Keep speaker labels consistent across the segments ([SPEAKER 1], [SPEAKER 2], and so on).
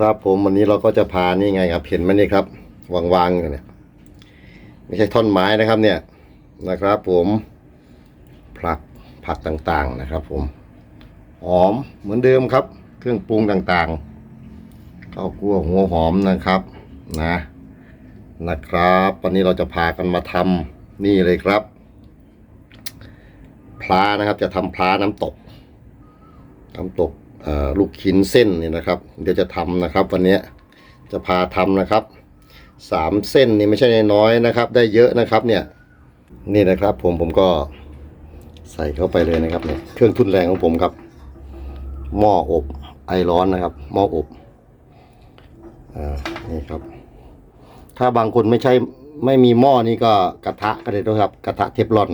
[SPEAKER 1] ครับผมวันนี้เราก็จะพานี่ไงครับ เห็นไหมนี่ครับวางๆอยู่เนี่ยไม่ใช่ท่อนไม้นะครับ เนี่ยนะครับ ผมผักผักต่างๆนะครับ ผมหอมเหมือนเดิมครับ เครื่องปรุงต่างๆข้าวคั่วหัวหอมนะครับ นะนะครับ วันนี้เราจะพากันมาทำนี่เลยครับพลานะครับ จะทำพลาน้ำตกน้ำตก ลูกชิ้นเส้นนี่นะครับ เดี๋ยวจะทำนะครับ วันนี้จะพาทำนะครับสามเส้นนี่ไม่ใช่น้อยนะครับ ได้เยอะนะครับเนี่ยนี่นะครับ ผมผมก็ใส่เข้าไปเลยนะครับเนี่ยเครื่องทุนแรงของผมครับ หม้ออบไอร้อนนะครับ หม้ออบอ่านี่ครับ ถ้าบางคนไม่ใช่ไม่มีหม้อนี่ก็กระทะก็ได้ด้วยครับ กระทะเทฟลอน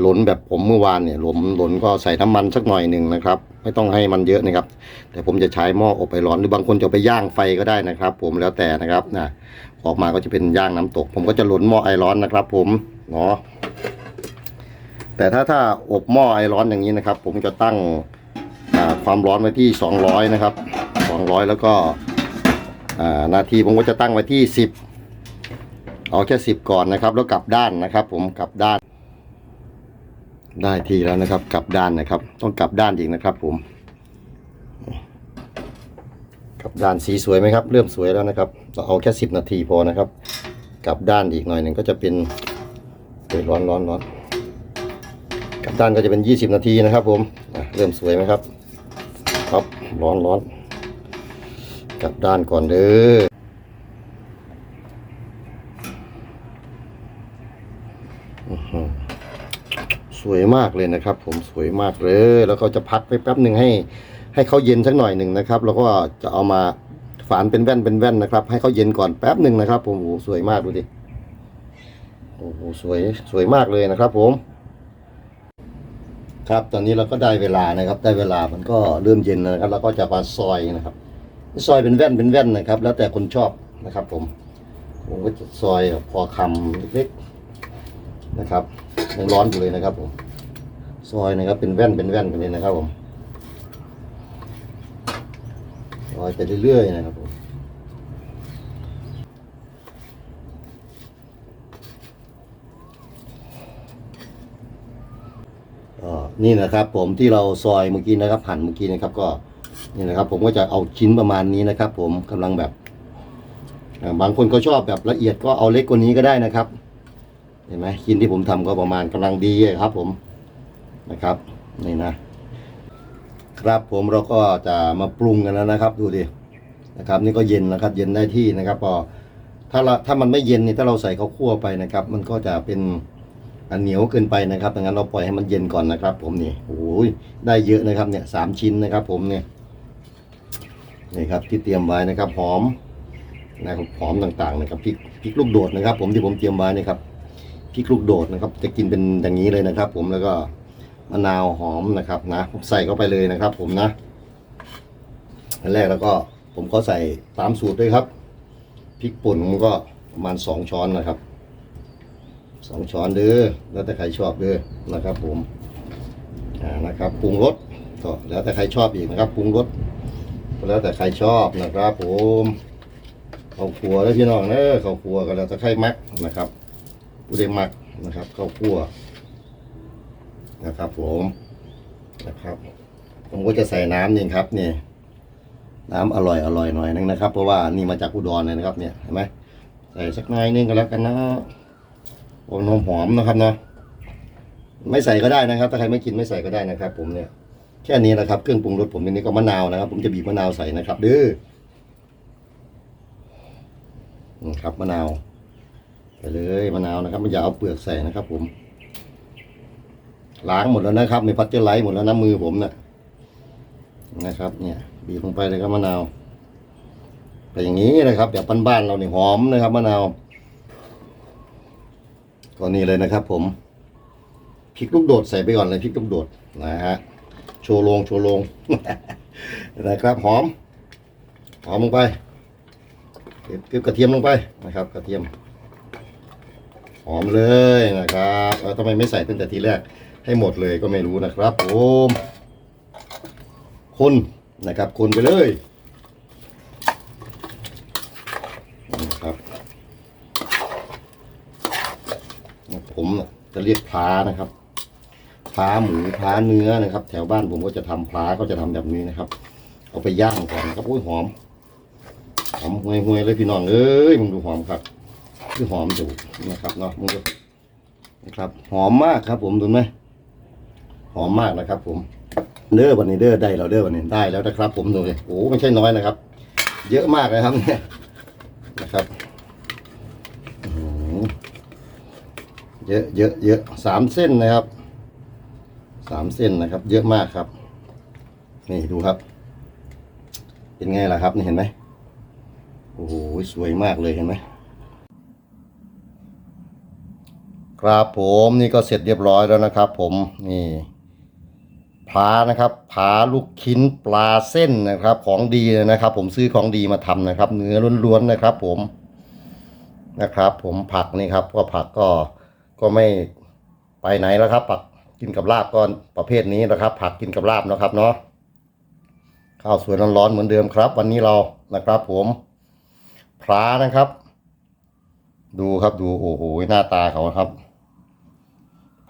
[SPEAKER 1] หลนแบบผมเมื่อวานเนี่ยหลนหลนก็ใส่น้ำมันสักหน่อยหนึ่งนะครับ ไม่ต้องให้มันเยอะนะครับ แต่ผมจะใช้หม้ออบไอร้อนหรือบางคนจะไปย่างไฟก็ได้นะครับ ผมแล้วแต่นะครับนะออกมาก็จะเป็นย่างน้ำตก ผมก็จะหลนหม้อไอร้อนนะครับ ผมเนาะแต่ถ้าถ้าอบหม้อไอร้อนอย่างนี้นะครับ ผมจะตั้งความร้อนไว้ที่ 200 นะครับ 200 แล้วก็นาทีผมก็จะตั้งไว้ที่ 10 เอาแค่ 10 ก่อนนะครับ แล้วกลับด้านนะครับ ผมกลับด้าน ได้ทีแล้วนะครับ กลับด้านนะครับ ต้องกลับด้านอีกนะครับ ผม กลับด้านสีสวยไหมครับ เริ่มสวยแล้วนะครับ เราเอาแค่สิบนาทีพอนะครับ กลับด้านอีกหน่อยหนึ่งก็จะเป็นเดี๋ยร้อนร้อนร้อนกลับด้านก็จะเป็นยี่สิบนาทีนะครับ ผมเริ่มสวยไหมครับครับร้อนร้อนกลับด้านก่อนเด้อ สวยมากเลยนะครับ ผมสวยมากเลย แล้วก็จะพักไปแป๊บหนึ่งให้ ให้เขาเย็นสักหน่อยหนึ่งนะครับ แล้วก็จะเอามาฝานเป็นแว่นเป็นแว่นนะครับ ให้เขาเย็นก่อนแป๊บหนึ่งนะครับ ผมโอ้สวยมากดูดิโอ้โหสวยสวยมากเลยนะครับ ผม ครับตอนนี้เราก็ได้เวลานะครับ ได้เวลามันก็เริ่มเย็นนะครับ แล้วก็จะมาซอยนะครับซอยเป็นแว่นเป็นแว่นนะครับ แล้วแต่คนชอบนะครับ ผมผมก็จะซอยพอคำเล็กๆนะครับ ยังร้อนอยู่เลยนะครับผมซอยนะครับเป็นแว่นเป็นแว่นไปเลยนะครับผมซอยไปเรื่อยๆนะครับผมนี่นะครับผมที่เราซอยเมื่อกี้นะครับหั่นเมื่อกี้นะครับก็นี่นะครับ ผมก็จะเอาชิ้นประมาณนี้นะครับ ผมกำลังแบบบางคนก็ชอบแบบละเอียดก็เอาเล็กกว่านี้ก็ได้นะครับ เห็นไหมชิ้นที่ผมทำก็ประมาณกำลังดีครับ ผมนะครับนี่นะ ครับผมเราก็จะมาปรุงกันแล้วนะครับ ดูดินะครับ นี่ก็เย็นนะครับ เย็นได้ที่นะครับพอถ้าเราถ้ามันไม่เย็นนี่ถ้าเราใส่ข้าวคั่วไปนะครับ มันก็จะเป็นอันเหนียวเกินไปนะครับดังนั้นเราปล่อยให้มันเย็นก่อนนะครับ ผมนี่โอ้ยได้เยอะนะครับเนี่ยสามชิ้นนะครับ ผมเนี่ยนี่ครับที่เตรียมไว้นะครับหอมนะครับหอมต่างๆนะครับพริกพริกลูกโดดนะครับ ผมที่ผมเตรียมไว้นะครับ พริกลูกโดดนะครับ จะกินเป็นอย่างนี้เลยนะครับ ผมแล้วก็มะนาวหอมนะครับนะใส่เข้าไปเลยนะครับ ผมนะอันแรกแล้วก็ผมก็ใส่ตามสูตรด้วยครับพริกป่นผมก็ประมาณสองช้อนนะครับสองช้อนเด้อแล้วแต่ใครชอบเด้อนะครับ ผมอ่านะครับปรุงรสก็แล้วแต่ใครชอบอีกนะครับปรุงรสแล้วแต่ใครชอบนะครับ ผมข้าวคั่วแล้วพี่น้องเนอะข้าวคั่วก็แล้วแต่ใครมักนะครับ ผู้ได้มักนะครับข้าวคั่วนะครับ ผมนะครับ ผมก็จะใส่น้ำนี่ครับนี่น้ำอร่อยอร่อยหน่อยนึงนะครับ เพราะว่านี่มาจากอุดรเลยนะครับ เนี่ยเห็นไหมใส่สักหน่อยนึงก็แล้วกันนะโอ้นมหอมนะครับเนาะไม่ใส่ก็ได้นะครับ ถ้าใครไม่กินไม่ใส่ก็ได้นะครับ ผมเนี่ย แค่นี้นะครับ เครื่องปรุงรสผมอันนี้ก็มะนาวนะครับ ผมจะบีบมะนาวใส่นะครับเด้อครับมะนาว เลยมะนาวนะครับไม่อย่าเอาเปลือกใส่นะครับ ผม ล้างหมดแล้วนะครับมีพัชเจอไลท์หมดแล้วนะมือผมนะ่ะนะครับ เนี่ยบีบลงไปเลยครับมะนาวไปอย่างนี้นะครับแบบบ้านๆเราเนี่ยหอมนะครับมะนาวก็นี่เลยนะครับ ผมพริกลูกโดดใส่ไปก่อนเลยพริกลูกโดดนะฮะโชว์ลงโชว์ลงนะครับหอมหอมลงไปเก็บกระเทียมลงไปนะครับ กระเทียม หอมเลยนะครับแล้วทำไมไม่ใส่ตั้งแต่ทีแรกให้หมดเลยก็ไม่รู้นะครับผมคนนะครับคนไปเลยนะครับผมจะเรียกพลานะครับพลาหมูพลาเนื้อนะครับ แถวบ้านผมก็จะทำพลาก็จะทำแบบนี้นะครับ เอาไปย่างก่อนครับอุ้ยหอมหอมห่วยๆเลยพี่น้องเอ้ยมึงดูหอมครับ คือหอมดูนะครับเนาะมึงดูนะครับ หอมมากครับ ผมดูไหมหอมมากนะครับ ผมเด้อวันนี้เด้อได้เราเด้อวันนี้ได้แล้วนะครับ ผมดูเลยโอ้ไม่ใช่น้อยนะครับ เยอะมากนะครับเนี่ยนะครับอื้อหือเยอะเยอะเยอะสามเส้นนะครับสามเส้นนะครับ เยอะมากครับ นี่ดูครับ เป็นไงล่ะครับนี่เห็นไหมโอ้โหสวยมากเลยเห็นไหม ครับผมนี่ก็เสร็จเรียบร้อยแล้วนะครับ ผมนี่พลานะครับพลาลูกชิ้นปลาเส้นนะครับ ของดีนะครับ ผมซื้อของดีมาทำนะครับ เนื้อล้วนๆนะครับ ผมนะครับ ผมผักนี่ครับก็ผักก็ก็ไม่ไปไหนแล้วครับ ผักกินกับลาบก็ประเภทนี้นะครับ ผักกินกับลาบนะครับเนาะข้าวสวยร้อนๆเหมือนเดิมครับ วันนี้เรานะครับ ผมพระนะครับ ดูครับดูโอ้โหหน้าตาเขาครับ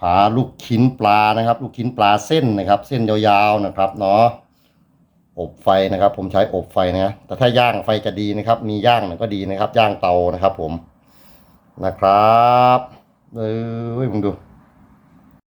[SPEAKER 1] ผาลูกชิ้นปลานะครับ ลูกชิ้นปลาเส้นนะครับ เส้นยาวๆนะครับเนาะอบไฟนะครับ ผมใช้อบไฟนะแต่ถ้าย่างไฟจะดีนะครับ มีย่างก็ดีนะครับ ย่างเตานะครับ ผมนะครับเออมึงดู